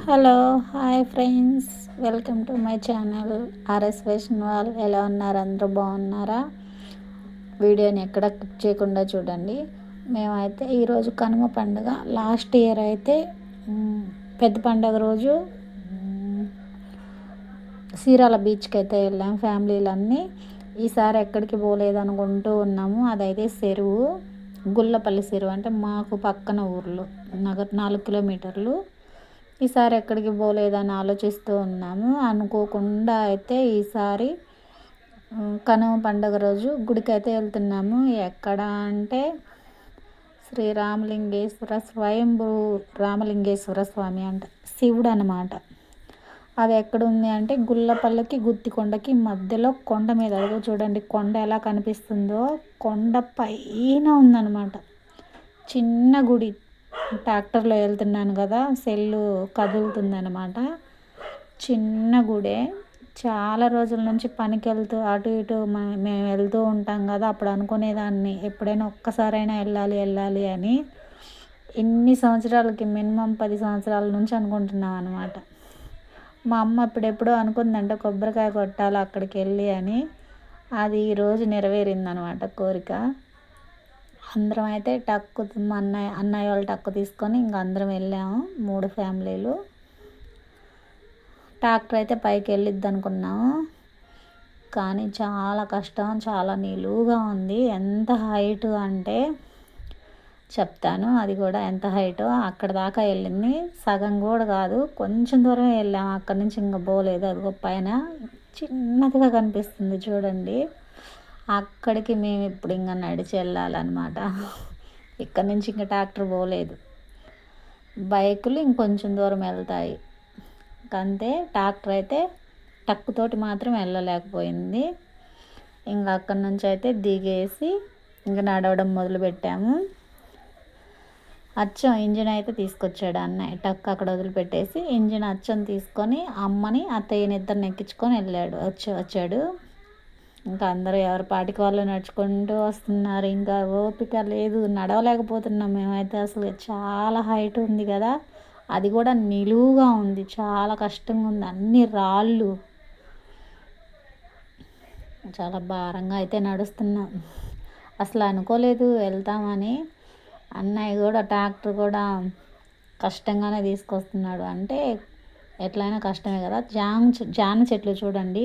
Hello hi friends. Welcome to my channel RS Vaishnaval ఎలా ఉన్నారు? అందరూ బాగున్నారా? వీడియోని ఎక్కడ క్లిక్ చేయకుండా చూడండి. మేమైతే ఈరోజు కనుమ పండుగ. లాస్ట్ ఇయర్ అయితే పెద్ద పండుగ రోజు సీరాల బీచ్కి అయితే వెళ్ళాం ఫ్యామిలీలన్నీ. ఈసారి ఎక్కడికి పోలేదనుకుంటూ ఉన్నాము. అదైతే చెరువు గుల్లపల్లి చెరువు అంటే మాకు పక్కన ఊర్లో నగర్ నాలుగు కిలోమీటర్లు. ఈసారి ఎక్కడికి పోలేదని ఆలోచిస్తూ ఉన్నాము. అనుకోకుండా అయితే ఈసారి కనుమ పండుగ రోజు గుడికి అయితే వెళ్తున్నాము. ఎక్కడ అంటే శ్రీ రామలింగేశ్వర స్వయంభూ రామలింగేశ్వర స్వామి అంట శివుడు అనమాట అది ఎక్కడుంది అంటే గుల్లపల్లికి గుత్తికొండకి మధ్యలో కొండ మీద. అదిగో చూడండి కొండ ఎలా కనిపిస్తుందో కొండ పైన ఉందన్నమాట. చిన్న గుడి ట్రాక్టర్లో వెళ్తున్నాను కదా సెల్లు కదులుతుందనమాట చిన్న గుడే. చాలా రోజుల నుంచి పనికి వెళ్తూ అటు ఇటు మేము వెళ్తూ ఉంటాం కదా అప్పుడు అనుకునేదాన్ని ఎప్పుడైనా ఒక్కసారైనా వెళ్ళాలి వెళ్ళాలి అని. ఎన్ని సంవత్సరాలకి మినిమం పది సంవత్సరాల నుంచి అనుకుంటున్నాం అనమాట మా అమ్మ అప్పుడెప్పుడో అనుకుందంట కొబ్బరికాయ కొట్టాలి అక్కడికి వెళ్ళి అని. అది ఈరోజు నెరవేరిందనమాట కోరిక. అందరం అయితే టక్కు మా అన్నయ్య అన్నయ్య వాళ్ళు టక్కు తీసుకొని ఇంక అందరం వెళ్ళాము మూడు ఫ్యామిలీలు. ట్రాక్టర్ అయితే పైకి వెళ్ళిద్ది అనుకున్నాము. కానీ చాలా కష్టం చాలా నిలువుగా ఉంది. ఎంత హైట్ అంటే చెప్తాను అది కూడా ఎంత హైట్ అక్కడ దాకా వెళ్ళింది. సగం కూడా కాదు కొంచెం దూరం వెళ్ళాము. అక్కడి నుంచి ఇంకా పోలేదు అదిగో పైన. చిన్నదిగా కనిపిస్తుంది చూడండి. అక్కడికి మేము ఇప్పుడు ఇంకా నడిచి వెళ్ళాలన్నమాట. ఇక్కడ నుంచి ఇంకా ట్రాక్టర్ పోలేదు. బైకులు ఇంకొంచెం దూరం వెళ్తాయి. అంతే ట్రాక్టర్ అయితే టక్కుతోటి మాత్రం వెళ్ళలేకపోయింది. ఇంకా అక్కడి నుంచి అయితే దిగేసి ఇంకా నడవడం మొదలుపెట్టాము అచ్చం ఇంజిన్ అయితే తీసుకొచ్చాడు అన్నయ్య. టక్ అక్కడ వదిలిపెట్టేసి ఇంజిన్ అచ్చం తీసుకొని అమ్మని అత్తయ్యని ఇద్దరిని ఎక్కించుకొని వెళ్ళాడు. వచ్చి వచ్చాడు. ఇంకా అందరూ ఎవరి పాటికి వాళ్ళు నడుచుకుంటూ వస్తున్నారు. ఇంకా ఓపిక లేదు. నడవలేకపోతున్నాం మేమైతే అసలు. చాలా హైట్ ఉంది కదా. అది కూడా నిలువుగా ఉంది. చాలా కష్టంగా ఉంది. అన్ని రాళ్ళు. చాలా భారంగా అయితే నడుస్తున్నాం. అసలు అనుకోలేదు వెళ్తామని. అన్నయ్య కూడా ట్రాక్టర్ కూడా కష్టంగానే తీసుకొస్తున్నాడు. అంటే ఎట్లయినా కష్టమే కదా. జామ జామ చెట్లు చూడండి.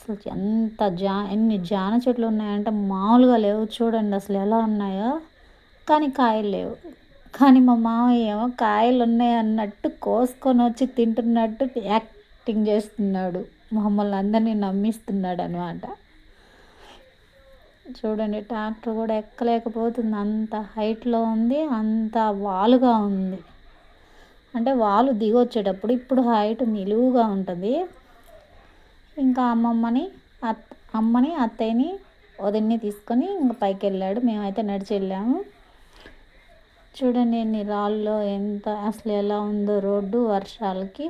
అసలు ఎంత జా ఎన్ని జాన చెట్లు ఉన్నాయంటే మామూలుగా లేవు. చూడండి అసలు ఎలా ఉన్నాయో. కానీ కాయలు లేవు. కానీ మా మామయ్య ఏమో కాయలు ఉన్నాయి అన్నట్టు కోసుకొని వచ్చి తింటున్నట్టు యాక్టింగ్ చేస్తున్నాడు. మమ్మల్ని అందరినీ నమ్మిస్తున్నాడు అనమాట చూడండి ట్రాక్టర్ కూడా ఎక్కలేకపోతుంది. అంత హైట్లో ఉంది అంత వాలుగా ఉంది. అంటే వాలు దిగొచ్చేటప్పుడు ఇప్పుడు హైట్ నిలువుగా ఉంటుంది. ఇంకా అమ్మమ్మని అత్ అమ్మని అత్తయ్యని వదిన్ని తీసుకొని ఇంకా పైకి వెళ్ళాడు మేమైతే నడిచి వెళ్ళాము. చూడండి ఎన్ని రాళ్ళు ఎంత అసలు ఎలా ఉందో రోడ్డు వర్షాలకి.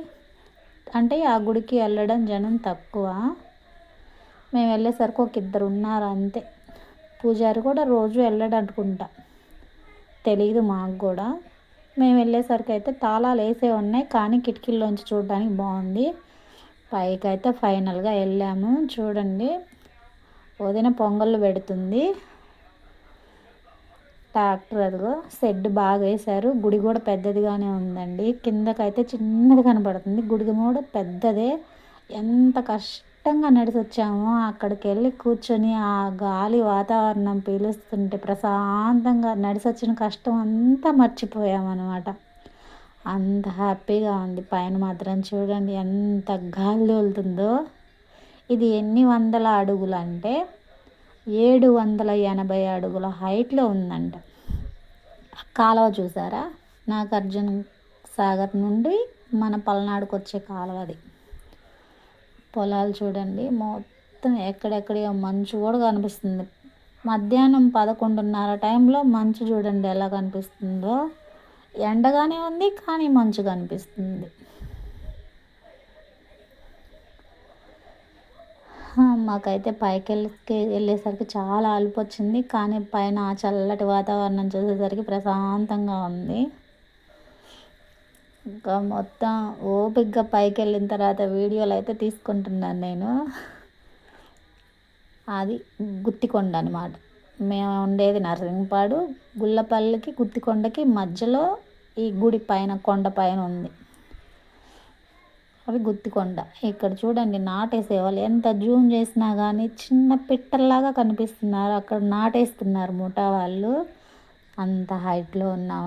అంటే ఆ గుడికి వెళ్ళడం జనం తక్కువ. మేము వెళ్ళేసరికి ఒక ఇద్దరు ఉన్నారు అంతే. పూజారి కూడా రోజు వెళ్ళాడు అనుకుంటా తెలియదు మాకు కూడా. మేము వెళ్ళేసరికి అయితే తాళాలు వేసే ఉన్నాయి కానీ కిటికీల్లోంచి చూడడానికి బాగుంది. పైకి అయితే ఫైనల్గా వెళ్ళాము. చూడండి వదిన పొంగళ్ళు పెడుతుంది. ట్రాక్టర్ అదిగో షెడ్ బాగా వేశారు. గుడి కూడా పెద్దదిగానే ఉందండి. కిందకైతే చిన్నది కనబడుతుంది గుడి కూడా పెద్దదే. ఎంత కష్టంగా నడిచి వచ్చామో. అక్కడికి వెళ్ళి కూర్చొని ఆ గాలి వాతావరణం పీలుస్తుంటే ప్రశాంతంగా నడిచి వచ్చిన కష్టం అంతా మర్చిపోయామన్నమాట. అంత హ్యాపీగా ఉంది. పైన మాత్రం చూడండి ఎంత గాలి తోలుతుందో ఇది ఎన్ని వందల అడుగులు అంటే ఏడు వందల ఎనభై అడుగుల హైట్లో ఉందంట. కాలువ చూసారా? నాగార్జున సాగర్ నుండి మన పల్నాడుకు వచ్చే కాలువ అది. పొలాలు చూడండి మొత్తం ఎక్కడెక్కడ మంచు కూడా కనిపిస్తుంది. మధ్యాహ్నం పదకొండున్నర టైంలో మంచు చూడండి ఎలా కనిపిస్తుందో. ఎండగానే ఉంది కానీ మంచు కనిపిస్తుంది మాకైతే పైకి వెళ్ళి వెళ్ళేసరికి చాలా అలుపు వచ్చింది కానీ పైన చల్లటి వాతావరణం చూసేసరికి ప్రశాంతంగా ఉంది. ఇంకా మొత్తం ఓపిక్గా పైకి వెళ్ళిన తర్వాత వీడియోలు అయితే తీసుకుంటున్నాను నేను. అది గుత్తికొండ అనమాట మేము ఉండేది నర్సింగ్పాడు గుళ్ళపల్లికి గుత్తికొండకి మధ్యలో ఈ గుడి పైన కొండ పైన ఉంది. అవి గుత్తికొండ. ఇక్కడ చూడండి నాటేసేవాళ్ళు. ఎంత జూమ్ చేసినా కానీ చిన్న పిట్టల్లాగా కనిపిస్తున్నారు. అక్కడ నాటేస్తున్నారు ముఠా వాళ్ళు. అంత హైట్లో ఉన్నాం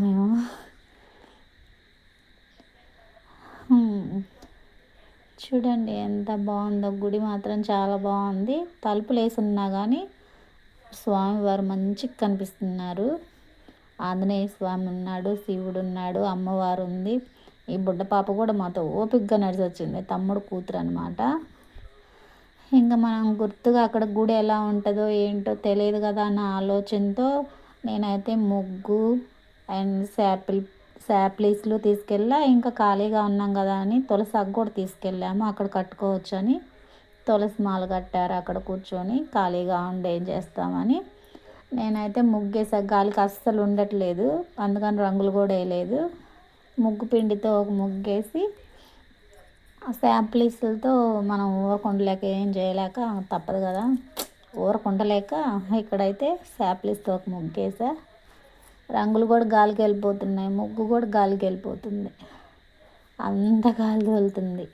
మేము. చూడండి ఎంత బాగుందో. గుడి మాత్రం చాలా బాగుంది. తలుపులు వేసి ఉన్నా కానీ స్వామివారు మంచిగా కనిపిస్తున్నారు. ఆంజనేయ స్వామి ఉన్నాడు శివుడు ఉన్నాడు అమ్మవారు ఉంది. ఈ బుడ్డ పాప కూడా మాతో ఓపికగా నడిచి వచ్చింది. తమ్ముడు కూతురు అనమాట ఇంకా మనం గుర్తుగా అక్కడ గుడి ఎలా ఉంటుందో ఏంటో తెలియదు కదా అన్న ఆలోచనతో నేనైతే ముగ్గు అండ్ శాపిల్ శాప్లీస్లు తీసుకెళ్ళా. ఇంకా ఖాళీగా ఉన్నాం కదా అని తులసి కూడా తీసుకెళ్ళాము. అక్కడ కట్టుకోవచ్చు అని తులసి మాల కట్టారు అక్కడ కూర్చొని ఖాళీగా ఉండి ఏం చేస్తామని. నేనైతే ముగ్గేసా గాలికి అస్సలు ఉండట్లేదు అందుకని రంగులు కూడా వేయలేదు. ముగ్గు పిండితో ఒక ముగ్గేసి శాంప్లీస్లతో మనం ఊరకుండలేక ఏం చేయలేక తప్పదు కదా. ఊరకుండలేక ఇక్కడైతే శాంప్లీస్తో ఒక ముగ్గేసా. రంగులు కూడా గాలికి వెళ్ళిపోతున్నాయి ముగ్గు కూడా గాలికి వెళ్ళిపోతుంది. అంత గాలి తోలుతుంది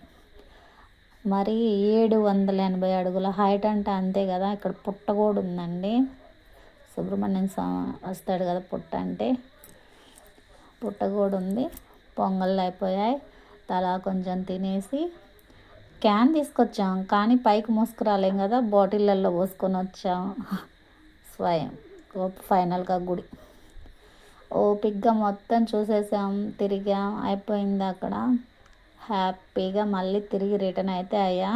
మరి ఏడు వందల ఎనభై అడుగుల హైట్ అంటే అంతే కదా ఇక్కడ పుట్ట కూడా ఉందండి. సుబ్రహ్మణ్యం స్వామి వస్తాడు కదా పుట్ట అంటే. పుట్ట కూడా ఉంది. పొంగళ్ళు అయిపోయాయి. తలా కొంచెం తినేసి క్యాన్ తీసుకొచ్చాం కానీ పైకి మోసుకురాలేం కదా బాటిళ్ళల్లో పోసుకొని వచ్చాం. స్వయం. ఫైనల్గా గుడి. ఓపిక్గా మొత్తం చూసేసాం తిరిగాం అయిపోయింది అక్కడ. హ్యాపీగా మళ్ళీ తిరిగి రిటర్న్ అయితే అయ్యా.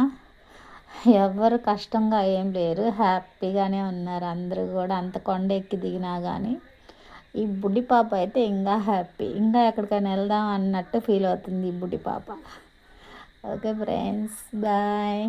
ఎవరు కష్టంగా ఏం లేరు. హ్యాపీగానే ఉన్నారు అందరూ కూడా. అంత కొండ ఎక్కి దిగినా కానీ ఈ బుడ్డి పాప అయితే ఇంకా హ్యాపీ. ఇంకా ఎక్కడికైనా వెళ్దాం అన్నట్టు ఫీల్ అవుతుంది ఈ బుడ్డి పాప. Okay friends bye.